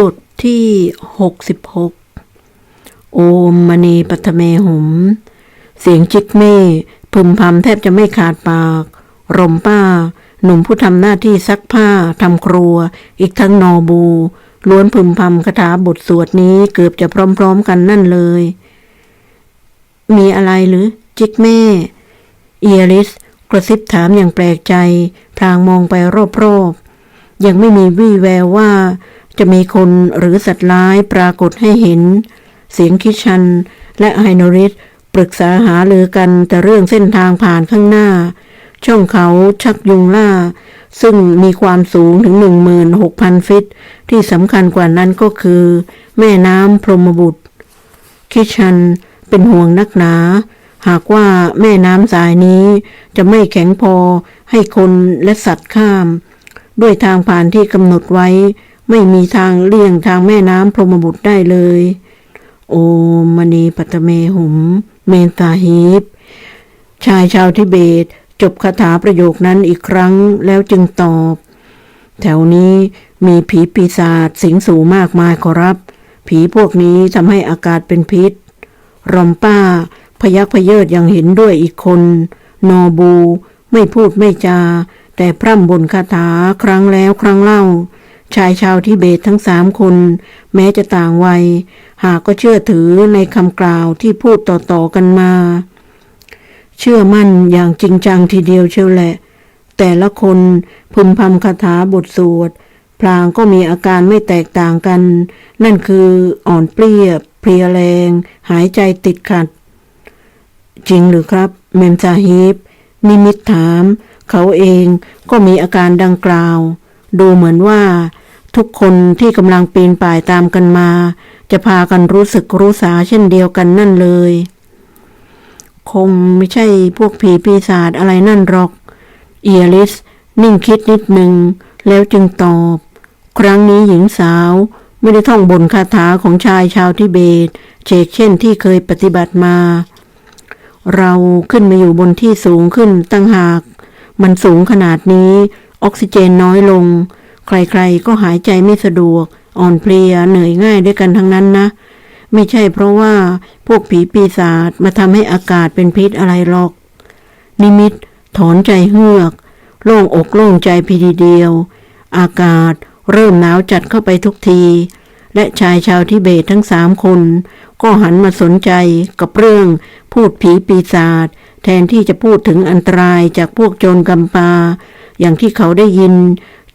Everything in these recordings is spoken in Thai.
บทที่หกสิบหกโอมมณีปัทเมหุม เสียงจิกเม่พึมพำแทบจะไม่ขาดปาก รมป้า หนุ่มผู้ทำหน้าที่ซักผ้าทำครัว อีกทั้งนอบู ล้วนพึมพำคาถาบทสวดนี้เกือบจะพร้อมๆกันนั่นเลย มีอะไรหรือ จิกเม่เอียริส กระซิบถามอย่างแปลกใจ พลางมองไปรอบๆ ยังไม่มีวี่แววว่า จะมีคนหรือสัตว์ร้ายปรากฏให้เห็น เสียงคิชันและไฮโนริสปรึกษาหารือกันแต่เรื่องเส้นทางผ่านข้างหน้า ช่องเขาชักยุงล่า ซึ่งมีความสูงถึง 16,000 ฟิต ที่สำคัญกว่านั้นก็คือ แม่น้ำพรหมบุตร คิชันเป็นห่วงนักหนา หากว่าแม่น้ำสายนี้จะไม่แข็งพอให้คนและสัตว์ข้าม ด้วยทางผ่านที่กำหนดไว้ ไม่มีทางเลี่ยงทางแม่น้ำพรหมบุตรได้เลย โอมณีปัตเมหุม เมนตาฮีบชายชาวทิเบต จบคาถาประโยคนั้นอีกครั้งแล้วจึงตอบ แถวนี้มีผีปีศาจสิงสู่มากมายขอรับ ผีพวกนี้ทำให้อากาศเป็นพิษ รอมป้า พยักพเยิดยังเห็นด้วยอีกคน นอบู ไม่พูดไม่จา แต่พร่ำบนคาถาครั้งแล้วครั้งเล่า ชายชาวทิเบตทั้งสามคน แม้จะต่างวัย หากก็เชื่อถือในคำกล่าวที่พูดต่อๆกันมา เชื่อมั่นอย่างจริงจังทีเดียวเชียวแหละ แต่ละคนพึมพำคาถาบทสวดพลางก็มีอาการไม่แตกต่างกัน นั่นคืออ่อนเปรี้ยเพลียแรง หายใจติดขัด จริงหรือครับ เมมซาฮิบนิมิตถาม เขาเองก็มีอาการดังกล่าว ดูเหมือนว่า ทุกคนที่กำลังปีนป่ายตามกันมา จะพากันรู้สึกรู้สาเช่นเดียวกันนั่นเลย คงไม่ใช่พวกผีปีศาจอะไรนั่นหรอก เอียริส นิ่งคิดนิดหนึ่ง แล้วจึงตอบ ครั้งนี้หญิงสาวไม่ได้ท่องบนคาถาของชายชาวทิเบตเชกเช่นที่เคยปฏิบัติมา เราขึ้นมาอยู่บนที่สูงขึ้นตั้งหาก มันสูงขนาดนี้ ออกซิเจนน้อยลง ใครๆก็หายใจไม่สะดวก อ่อนเพลียเหนื่อยง่ายด้วยกันทั้งนั้นนะ ไม่ใช่เพราะว่าพวกผีปีศาจมาทำให้อากาศเป็นพิษอะไรหรอก นิมิตถอนใจเฮือก โล่งอกโล่งใจพีทีเดียว อากาศเริ่มหนาวจัดเข้าไปทุกที และชายชาวทิเบตทั้งสามคน ก็หันมาสนใจกับเรื่องพูดผีปีศาจแทนที่จะพูดถึงอันตรายจากพวกโจรกำปา อย่างที่เขาได้ยิน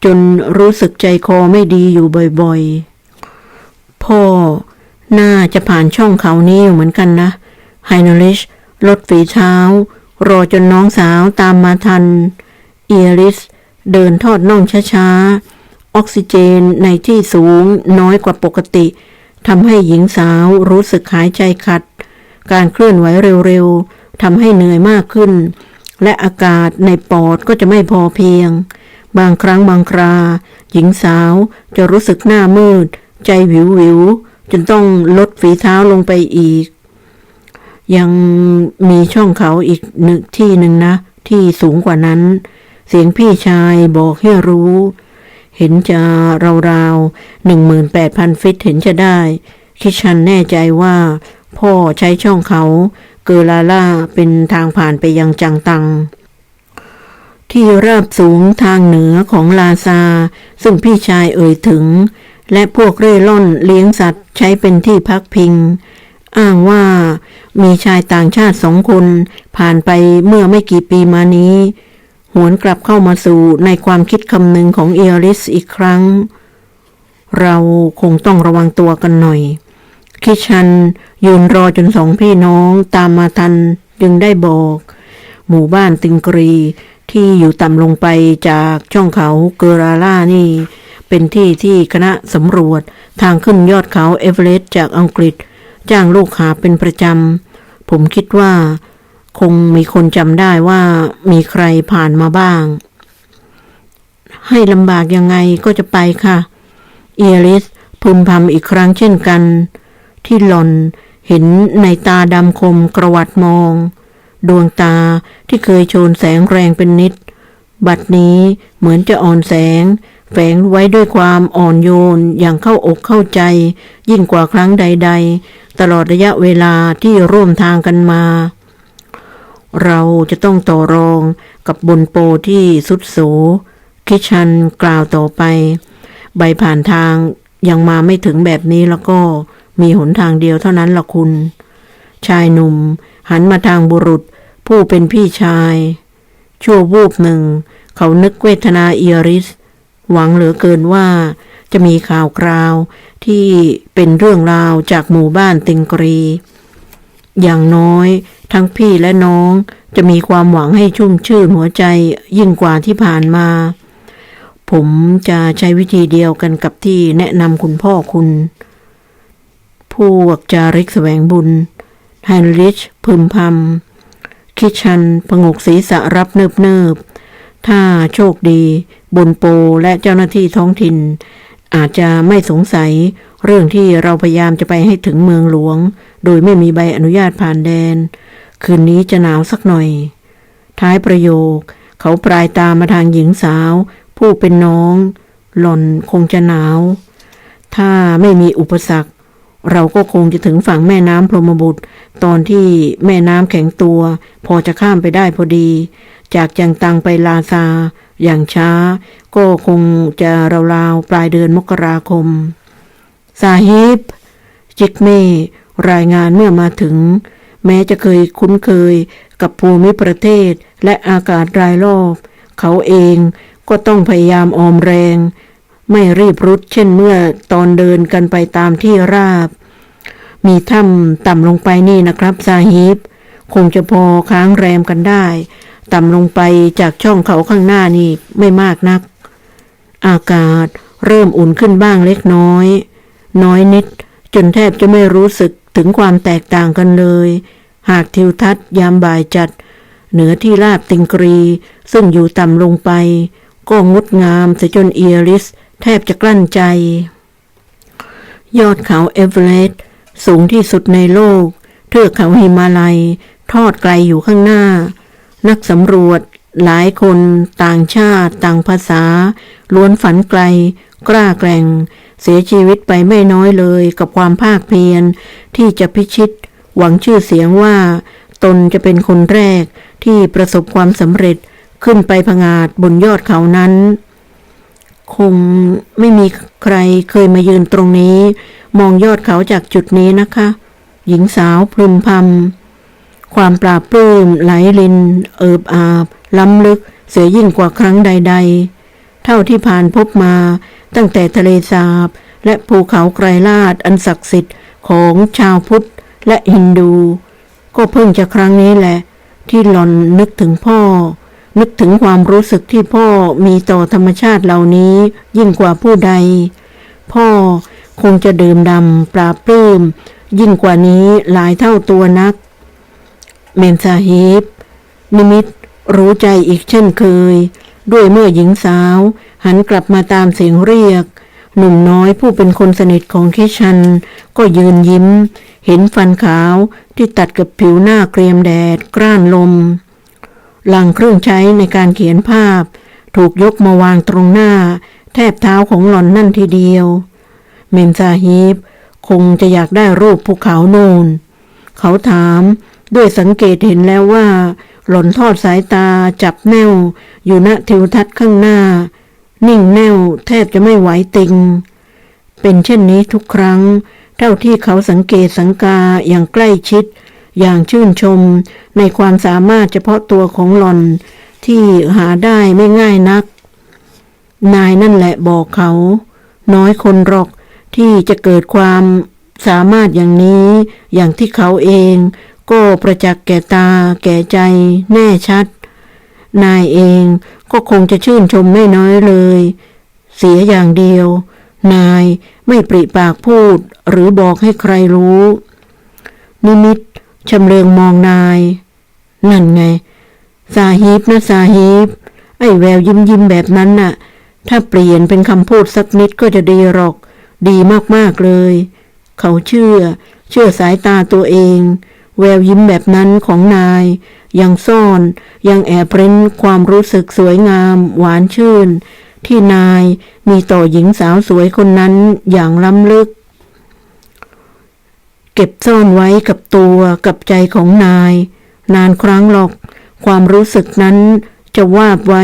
จนรู้สึกใจคอไม่ดีอยู่บ่อยๆ พ่อน่าจะผ่านช่องเขานี้อยู่เหมือนกันนะไฮโนลิชลดฝีเท้า รอจนน้องสาวตามมาทัน เอริส เดินทอดน่องช้าๆ ออกซิเจนในที่สูงน้อยกว่าปกติทำให้หญิงสาวรู้สึกหายใจขัด การเคลื่อนไหวเร็วๆทำให้เหนื่อยมากขึ้น และอากาศในปอดก็จะไม่พอเพียง บางครั้งบางครา หญิงสาวจะรู้สึกหน้ามืด ใจวิววิวจนต้องลดฝีเท้าลงไปอีก ยังมีช่องเขาอีกหนึ่งที่หนึ่งนะ ที่สูงกว่านั้น เสียงพี่ชายบอกให้รู้ เห็นจะราวๆหนึ่งหมื่นแปดพันฟิตเห็นจะได้ คิดชันแน่ใจว่า พ่อใช้ช่องเขาเกอลาล่าเป็นทางผ่านไปยังจังตัง ที่ราบสูงทางเหนือของลาซา ซึ่งพี่ชายเอ่ยถึง และพวกเร่ร่อนเลี้ยงสัตว์ใช้เป็นที่พักพิง อ้างว่ามีชายต่างชาติสองคนผ่านไปเมื่อไม่กี่ปีมานี้ หวนกลับเข้ามาสู่ในความคิดคำนึงของเอลิสอีกครั้ง เราคงต้องระวังตัวกันหน่อย คิชันยืนรอจนสองพี่น้องตามมาทันจึงได้บอก หมู่บ้านติงกรี ที่อยู่ต่ำลงไปจากช่องเขาเกอราล่านี่ เป็นที่ที่คณะสำรวจทางขึ้นยอดเขาเอเวอเรสต์จากอังกฤษ จ้างลูกหาเป็นประจำ ผมคิดว่า คงมีคนจำได้ว่ามีใครผ่านมาบ้าง ให้ลำบากยังไงก็จะไปค่ะ เอลิสพึมพำอีกครั้งเช่นกัน ที่หล่อนเห็นในตาดำคมกระวัดมอง ดวงตาที่เคยโชนแสงแรงเป็นนิด บัดนี้เหมือนจะอ่อนแสง แฝงไว้ด้วยความอ่อนโยนอย่างเข้าอกเข้าใจ ยิ่งกว่าครั้งใด ๆ ตลอดระยะเวลาที่ร่วมทางกันมา เราจะต้องต่อรองกับบนโปที่สุดโสคิชันกล่าวต่อไป ใบผ่านทางยังมาไม่ถึงแบบนี้แล้วก็มีหนทางเดียวเท่านั้นละคุณ ชายหนุ่ม หันมาทางบุรุษ ผู้เป็นพี่ชาย ชั่ววูบหนึ่ง เขานึกเวทนาเอียริส หวังเหลือเกินว่า จะมีข่าวคราวที่เป็นเรื่องราวจากหมู่บ้านติงกรี อย่างน้อย ทั้งพี่และน้องจะมีความหวังให้ชุ่มชื่นหัวใจยิ่งกว่าที่ผ่านมา ผมจะใช้วิธีเดียวกันกับที่แนะนำคุณพ่อคุณพวกจาริกแสวงบุญ ไฮนริชพึมพำ คิชันผงกศีรษะรับเนิบเนิบๆถ้าโชคดี บนโปและเจ้าหน้าที่ท้องถิ่น อาจจะไม่สงสัยเรื่องที่เราพยายามจะไปให้ถึงเมืองหลวง โดยไม่มีใบอนุญาตผ่านแดน คืนนี้จะหนาวสักหน่อย ท้ายประโยค เขาปลายตามาทางหญิงสาว ผู้เป็นน้อง หล่อนคงจะหนาว ถ้าไม่มีอุปสรรค เราก็คงจะถึงฝั่งแม่น้ำพรหมบุตร ตอนที่แม่น้ำแข็งตัว พอจะข้ามไปได้พอดี จากจังตังไปลาซา อย่างช้า ก็คงจะราวๆปลายเดือนมกราคมสาฮิบ จิกเม่รายงานเมื่อมาถึง แม้จะเคยคุ้นเคยกับภูมิประเทศและอากาศรายรอบ เขาเองก็ต้องพยายามออมแรง ไม่รีบรุดเช่นเมื่อตอนเดินกันไปตามที่ราบ มีถ้ำต่ำลงไปนี่นะครับซาฮิบคงจะพอค้างแรมกันได้ ต่ำลงไปจากช่องเขาข้างหน้านี่ไม่มากนัก อากาศเริ่มอุ่นขึ้นบ้างเล็กน้อย น้อยนิด จนแทบจะไม่รู้สึกถึงความแตกต่างกันเลย หากทิวทัศน์ยามบ่ายจัด เหนือที่ราบติงกรี ซึ่งอยู่ต่ำลงไป ก็งดงามสียจนเอียริส แทบจะกลั้นใจ ยอดเขาเอเวอเรสต์ สูงที่สุดในโลก เทือกเขาหิมาลัย ทอดไกลอยู่ข้างหน้า นักสำรวจ หลายคนต่างชาติ ต่างภาษา ล้วนฝันไกล กล้าแกร่ง เสียชีวิตไปไม่น้อยเลยกับความภาคเพียร ที่จะพิชิต หวังชื่อเสียงว่า ตนจะเป็นคนแรกที่ประสบความสำเร็จขึ้นไปผงาดบนยอดเขานั้น คงไม่มีใครเคยมายืนตรงนี้ มองยอดเขาจากจุดนี้นะคะ หญิงสาวพรึมพำความปราบปลื้มไหลลิน เอิบอาบ ล้ำลึก เสียยิ่งกว่าครั้งใด ๆ เท่าที่ผ่านพบมา ตั้งแต่ทะเลสาบ และภูเขาไกรลาดอันศักดิ์สิทธิ์ของชาวพุทธและฮินดู ก็เพิ่งจะครั้งนี้แหละ ที่หล่อนนึกถึงพ่อ นึกถึงความรู้สึกที่พ่อมีต่อธรรมชาติเหล่านี้ยิ่งกว่าผู้ใด พ่อคงจะดื่มดำปราบปลื้มยิ่งกว่านี้หลายเท่าตัวนัก เมนซาฮิบนิมิตรู้ใจอีกเช่นเคย ด้วยเมื่อหญิงสาว หันกลับมาตามเสียงเรียก หนุ่มน้อยผู้เป็นคนสนิทของคิชัน ก็ยืนยิ้ม เห็นฟันขาวที่ตัดกับผิวหน้าเกรียมแดดกล้านลม ลังเครื่องใช้ในการเขียนภาพ ถูกยกมาวางตรงหน้า แทบเท้าของหล่อนนั่นทีเดียว เมนซาฮิบคงจะอยากได้รูปภูเขาโนน เขาถามด้วยสังเกตเห็นแล้วว่า หล่อนทอดสายตาจับแนว อยู่ณทิวทัศน์ข้างหน้า นิ่งแนวแทบจะไม่ไหวติง เป็นเช่นนี้ทุกครั้ง เท่าที่เขาสังเกตสังกาอย่างใกล้ชิด อย่างชื่นชมในความสามารถเฉพาะตัวของหลอนที่หาได้ไม่ง่ายนัก นายนั่นแหละบอกเขา น้อยคนหรอกที่จะเกิดความสามารถอย่างนี้อย่างที่เขาเองก็ประจักษ์แก่ตาแก่ใจแน่ชัด นายเองก็คงจะชื่นชมไม่น้อยเลย เสียอย่างเดียว นายไม่ปริปากพูดหรือบอกให้ใครรู้ นิมิต ชำเลืองมองนาย นั่นไงสาฮีบนะสาฮีบ ไอ้แววยิ้มยิ้มแบบนั้นน่ะ ถ้าเปลี่ยนเป็นคำพูดสักนิดก็จะดีหรอก ดีมากๆเลย เขาเชื่อ เชื่อสายตาตัวเอง แววยิ้มแบบนั้นของนาย ยังซ่อน ยังแอบเร้นความรู้สึกสวยงาม หวานชื่น ที่นายมีต่อหญิงสาวสวยคนนั้นอย่างล้ำลึก เก็บซ่อนไว้กับตัวกับใจของนาย นานครั้งหรอก ความรู้สึกนั้นจะวาบไว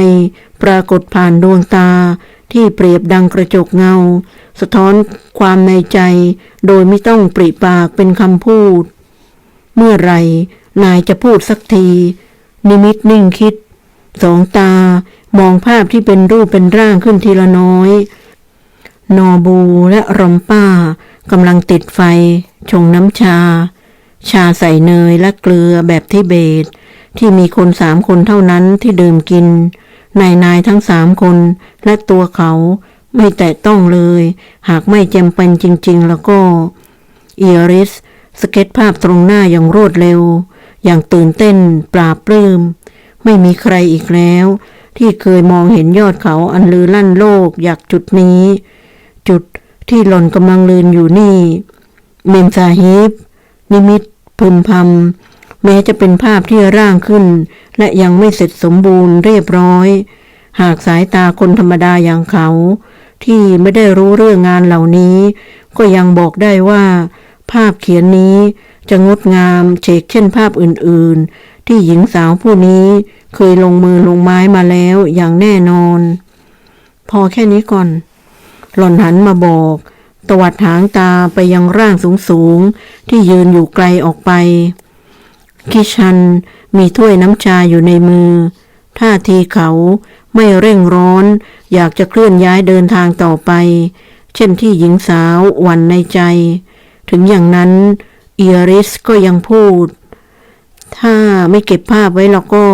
ปรากฏผ่านดวงตาที่เปรียบดังกระจกเงา สะท้อนความในใจ โดยไม่ต้องปริปากเป็นคำพูด เมื่อไรนายจะพูดสักที นิมิตนิ่งคิด สองตามองภาพที่เป็นรูปเป็นร่างขึ้นทีละน้อย นอบูและรอมป้า กำลังติดไฟ ชงน้ำชา ชาใส่เนยและเกลือแบบทิเบต ที่มีคนสามคนเท่านั้นที่ดื่มกิน นายนายทั้งสามคนและตัวเขาไม่แตะต้องเลย หากไม่จำเป็นจริง ๆ แล้วก็เอริส สเก็ตภาพตรงหน้าอย่างรวดเร็ว อย่างตื่นเต้นปราบปลื้มไม่มีใครอีกแล้ว ที่เคยมองเห็นยอดเขาอันลือลั่นโลกอยากจุดนี้ จุด ที่หล่อนกำลังเลืนอยู่นี่ เมมซาฮิบนิมิตพึมพำแม้จะเป็นภาพที่ร่างขึ้น และยังไม่เสร็จสมบูรณ์เรียบร้อย หากสายตาคนธรรมดาอย่างเขา ที่ไม่ได้รู้เรื่องงานเหล่านี้ ก็ยังบอกได้ว่า ภาพเขียนนี้จะงดงามเชกเช่นภาพอื่น ๆ ที่หญิงสาวผู้นี้เคยลงมือลงไม้มาแล้วอย่างแน่นอน พอแค่นี้ก่อน หล่อนหันมาบอก ตวัดหางตาไปยังร่างสูงๆ ที่ยืนอยู่ไกลออกไป คิชันมีถ้วยน้ำชาอยู่ในมือ ท่าทีเขาไม่เร่งร้อน อยากจะเคลื่อนย้ายเดินทางต่อไป เช่นที่หญิงสาวหวันในใจ ถึงอย่างนั้นเอียริสก็ยังพูด ถ้าไม่เก็บภาพไว้แล้วก็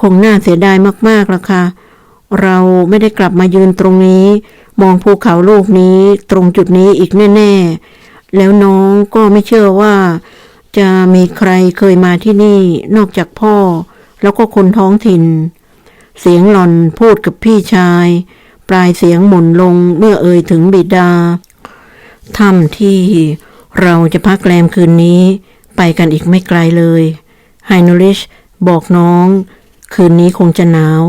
คงน่าเสียดายมากๆละค่ะ เราไม่ได้กลับมายืนตรงนี้ มองภูเขาลูกนี้ตรงจุดนี้อีกแน่ ๆ แล้วน้องก็ไม่เชื่อว่า จะมีใครเคยมาที่นี่นอกจากพ่อ แล้วก็คนท้องถิ่น เสียงหล่อนพูดกับพี่ชาย ปลายเสียงหม่นลงเมื่อเอ่ยถึงบิดาถ้ำที่เราจะพักแรมคืนนี้ ไปกันอีกไม่ไกลเลยไฮโนริชบอกน้อง คืนนี้คงจะหนาว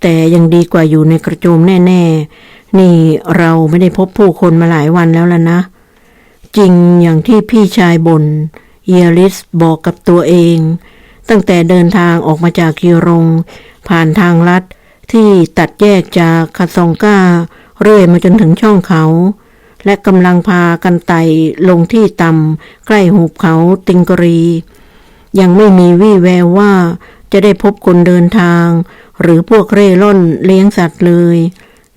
แต่ยังดีกว่าอยู่ในกระโจมแน่ ๆ นี่เราไม่ได้พบผู้คนมาหลายวันแล้วล่ะนะ จริงอย่างที่พี่ชายบน่นเยลิสบอกกับตัวเอง ตั้งแต่เดินทางออกมาจากกิรง ผ่านทางลัดที่ตัดแยกจากคาซองก้า เรื่อยมาจนถึงช่องเขา และกำลังพากันไต่ลงที่ต่ำใกล้หุบเขาติงกรี ยังไม่มีวี่แววว่าจะได้พบคนเดินทาง หรือพวกเร่ร่อนเลี้ยงสัตว์เลย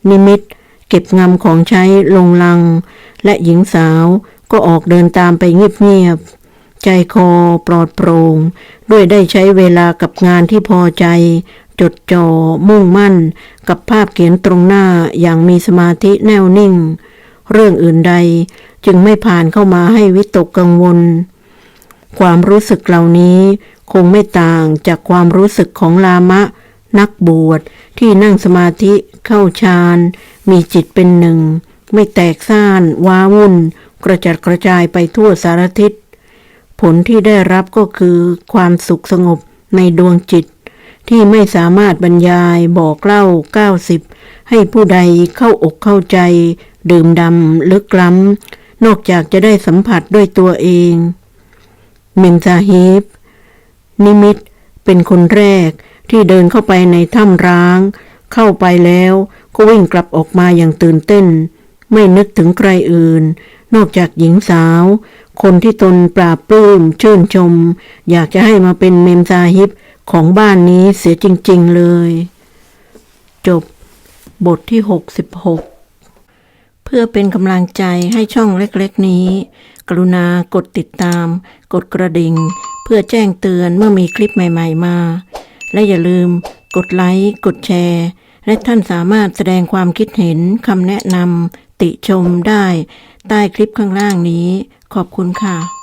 นิมิตเก็บงำของใช้ลงลัง และหญิงสาวก็ออกเดินตามไปเงียบๆใจคอปลอดโปร่งด้วยได้ใช้เวลากับงานที่พอใจ จดจ่อมุ่งมั่น กับภาพเขียนตรงหน้าอย่างมีสมาธิแน่วนิ่ง เรื่องอื่นใดจึงไม่ผ่านเข้ามาให้วิตกกังวล ความรู้สึกเหล่านี้คงไม่ต่างจากความรู้สึกของลามะ นักบวชที่นั่งสมาธิเข้าฌาน มีจิตเป็นหนึ่ง ไม่แตกซ่าน ว้าวุ่น กระจัดกระจายไปทั่วสารทิศ ผลที่ได้รับก็คือความสุขสงบในดวงจิต ที่ไม่สามารถบรรยายบอกเล่า 90 ให้ผู้ใดเข้าอกเข้าใจ ดื่มดำลึกล้ำ นอกจากจะได้สัมผัสด้วยตัวเองเมนซาฮิบนิมิตเป็นคนแรก ที่เดินเข้าไปในถ้ำร้าง เข้าไปแล้วก็วิ่งกลับออกมาอย่างตื่นเต้น ไม่นึกถึงใครอื่น นอกจากหญิงสาว คนที่ตนปราบปลื้มชื่นชม อยากจะให้มาเป็นเมมซาฮิบของบ้านนี้เสียจริง ๆ เลย จบบทที่ 66 เพื่อเป็นกำลังใจให้ช่องเล็กๆนี้ กรุณากดติดตาม กดกระดิ่ง เพื่อแจ้งเตือนเมื่อมีคลิปใหม่ ๆ มา และอย่าลืม กดไลค์ กดแชร์ และท่านสามารถแสดงความคิดเห็นคำแนะนำติชมได้ ใต้คลิปข้างล่างนี้ ขอบคุณค่ะ